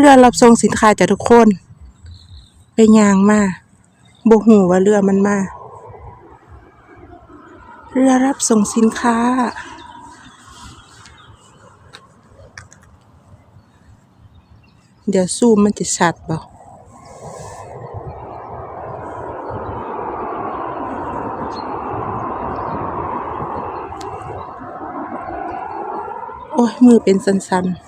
เรือรับส่งสินค้าจ้ะทุกคน ไปยางมาบ่ฮู้ว่าเรือมันมา เรือรับส่งสินค้า เดี๋ยวซูมมันจะชัดบ่โอ้ยมือเป็นสันๆ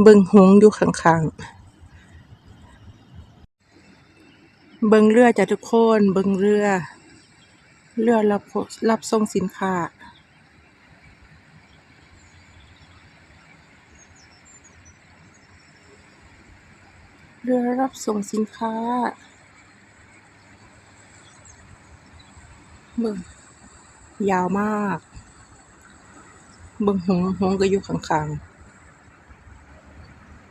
เบิ่งหงอยู่ข้างๆ เบิ่งเรือจ้ะทุกคน เบิ่งเรือ เรือรับรับส่งสินค้าเรือรับส่งสินค้า เบิ่งยาวมาก เบิ่งหงหงก็อยู่ข้างๆ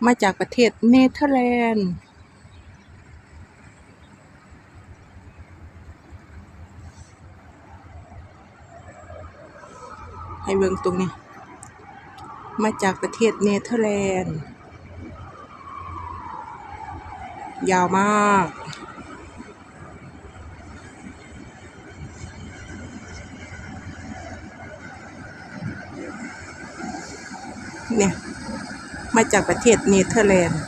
มาจากประเทศเนเธอร์แลนด์ ให้เบิ่งตรงนี้ มาจากประเทศเนเธอร์แลนด์ ยาวมากเนี่ย มาจากประเทศเนเธอร์แลนด์